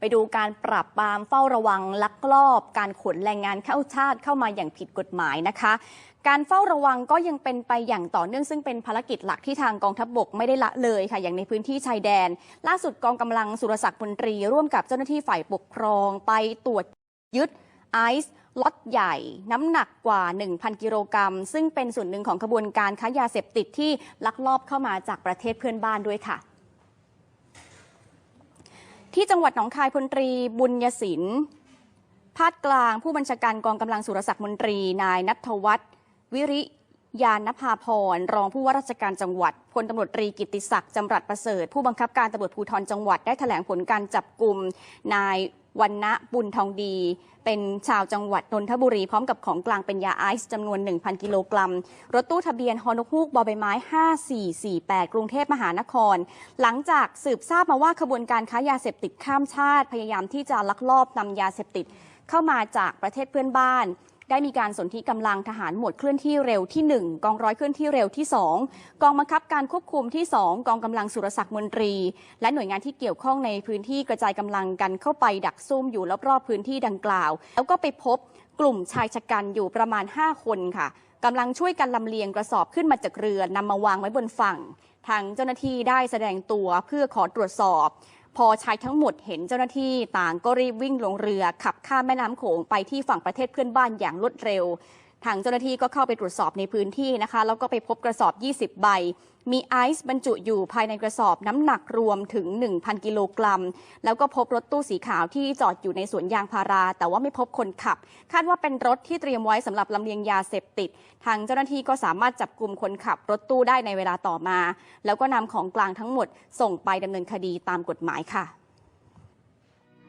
ไปดูการปราบปรามเฝ้าระวังลักลอบ การขนแรงงานเข้าชาติเข้ามาอย่างผิดกฎหมายนะคะ การเฝ้าระวังก็ยังเป็นไปอย่างต่อเนื่องซึ่งเป็นภารกิจหลักที่ทางกองทัพบกไม่ได้ละเลยค่ะ อย่างในพื้นที่ชายแดน ล่าสุดกองกำลังสุรศักดิ์พลตรี ร่วมกับเจ้าหน้าที่ฝ่ายปกครองไปตรวจยึดไอซ์ล็อตใหญ่น้ำหนักกว่า 1,000 กิโลกรัม ซึ่งเป็นส่วนหนึ่งของขบวนการค้ายาเสพติดที่ลักลอบเข้ามาจากประเทศเพื่อนบ้านด้วยค่ะ ที่จังหวัดหนองคายพลตรีบุญยศิลป์ภาคกลางผู้บัญชาการกองกำลังสุรศักดิ์มนตรี นายนัทวัฒน์วิริยานภาพรรองผู้ว่าราชการจังหวัดพลตำรวจตรีกิติศักดิ์จำรัดประเสริฐ ผู้บังคับการตำรวจภูธรจังหวัดได้แถลงผลการจับกลุ่มนาย วันณะบุญทองดี เป็นชาวจังหวัดนนทบุรีพร้อมกับของกลางเป็นยาไอซ์จำนวน 1,000 กิโลกรัม รถตู้ทะเบียนฮอนกฮูกบอใบไม้ 5448 กรุงเทพมหานคร หลังจากสืบทราบมาว่าขบวนการค้ายาเสพติดข้ามชาติ พยายามที่จะลักลอบนำยาเสพติดเข้ามาจากประเทศเพื่อนบ้าน ได้มีการสนธิกำลังทหารหมวดเคลื่อนที่เร็วที่ 1 กองร้อยเคลื่อนที่เร็วที่ 2 กองบังคับการควบคุมที่ 2 กองกำลังสุรศักดิ์มนตรี และหน่วยงานที่เกี่ยวข้องในพื้นที่กระจายกำลังกันเข้าไปดักซุ่มอยู่รอบๆพื้นที่ดังกล่าว แล้วก็ไปพบกลุ่มชายชะกันอยู่ประมาณ 5 คนค่ะกำลังช่วยกันลำเลียงกระสอบขึ้นมาจากเรือนำมาวางไว้บนฝั่ง ทางเจ้าหน้าที่ได้แสดงตัวเพื่อขอตรวจสอบ พอชายทั้งหมดเห็นเจ้าหน้าที่ต่างก็รีบวิ่งลงเรือขับข้ามแม่น้ำโขงไปที่ฝั่งประเทศเพื่อนบ้านอย่างรวดเร็ว ทางเจ้าหน้าที่ก็เข้าไปตรวจสอบในพื้นที่นะคะ แล้วก็ไปพบกระสอบ 20 ใบ มีไอซ์บรรจุอยู่ภายในกระสอบน้ำหนักรวมถึง 1,000 กิโลกรัม แล้วก็พบรถตู้สีขาวที่จอดอยู่ในสวนยางพารา แต่ว่าไม่พบคนขับ คาดว่าเป็นรถที่เตรียมไว้สำหรับลำเลียงยาเสพติด ทางเจ้าหน้าที่ก็สามารถจับกลุ่มคนขับรถตู้ได้ในเวลาต่อมา แล้วก็นำของกลางทั้งหมดส่งไปดำเนินคดีตามกฎหมายค่ะ